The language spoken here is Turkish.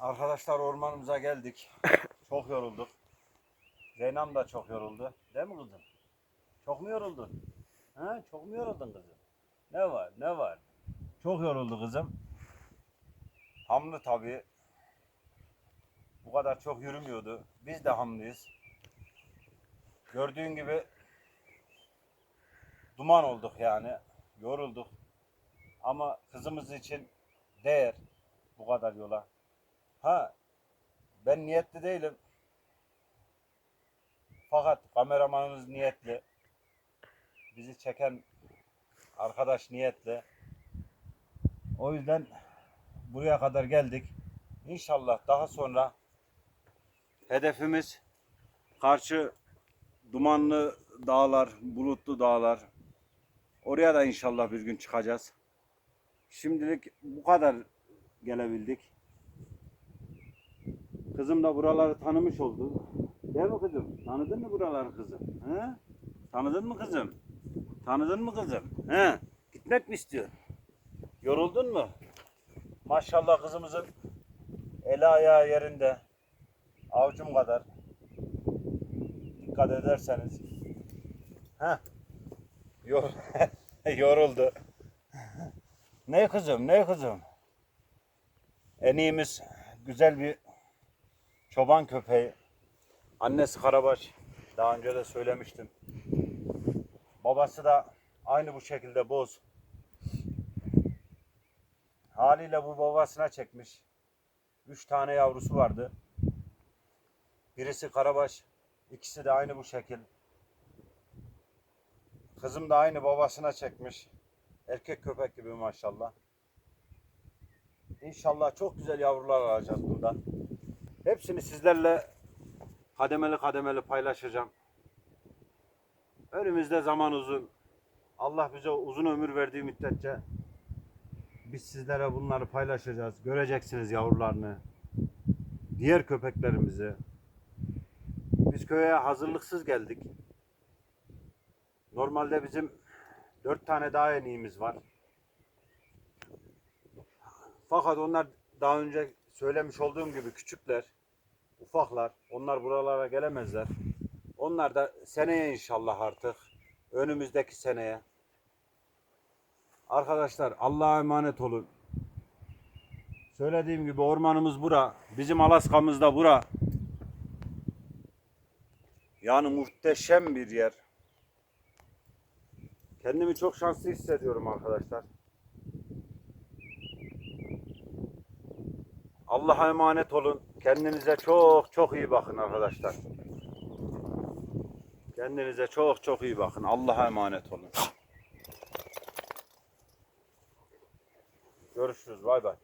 Arkadaşlar ormanımıza geldik. Çok yorulduk. Zeynam da çok yoruldu. Değil mi kızım? Çok mu yoruldun? Ha? Çok mu yoruldun kızım? Ne var? Ne var? Çok yoruldu kızım. Hamlı tabii. Bu kadar çok yürümüyordu. Biz de hamlıyız. Gördüğün gibi duman olduk yani. Yorulduk. Ama kızımız için değer bu kadar yola. Ha ben niyetli değilim. Fakat kameramanımız niyetli. Bizi çeken arkadaş niyetli. O yüzden buraya kadar geldik. İnşallah daha sonra hedefimiz karşı dumanlı dağlar, bulutlu dağlar. Oraya da inşallah bir gün çıkacağız. Şimdilik bu kadar gelebildik. Kızım da buraları tanımış oldu. Değil mi kızım? Tanıdın mı buraları kızım? He? Tanıdın mı kızım? Tanıdın mı kızım? He? Gitmek mi istiyorsun? Yoruldun mu? Maşallah kızımızın eli ayağı yerinde. Avucum kadar. Dikkat ederseniz. Heh. Yor Yoruldu. ne kızım, ne kızım? Eniğimiz güzel bir çoban köpeği. Annesi Karabaş. Daha önce de söylemiştim. Babası da aynı bu şekilde boz. Haliyle bu babasına çekmiş. Üç tane yavrusu vardı. Birisi Karabaş, ikisi de aynı bu şekil. Kızım da aynı babasına çekmiş. Erkek köpek gibi maşallah. İnşallah çok güzel yavrular alacağız bundan. Hepsini sizlerle kademeli kademeli paylaşacağım. Önümüzde zaman uzun. Allah bize uzun ömür verdiği müddetçe biz sizlere bunları paylaşacağız. Göreceksiniz yavrularını. Diğer köpeklerimizi. Biz köye hazırlıksız geldik. Normalde bizim dört tane daha eniğimiz var. Fakat onlar daha önce söylemiş olduğum gibi küçükler, ufaklar. Onlar buralara gelemezler. Onlar da seneye inşallah artık. Önümüzdeki seneye. Arkadaşlar Allah'a emanet olun. Söylediğim gibi ormanımız bura. Bizim Alaska'mız da bura. Yani muhteşem bir yer. Kendimi çok şanslı hissediyorum arkadaşlar. Allah'a emanet olun. Kendinize çok çok iyi bakın arkadaşlar. Kendinize çok çok iyi bakın. Allah'a emanet olun. Görüşürüz. Bay bay.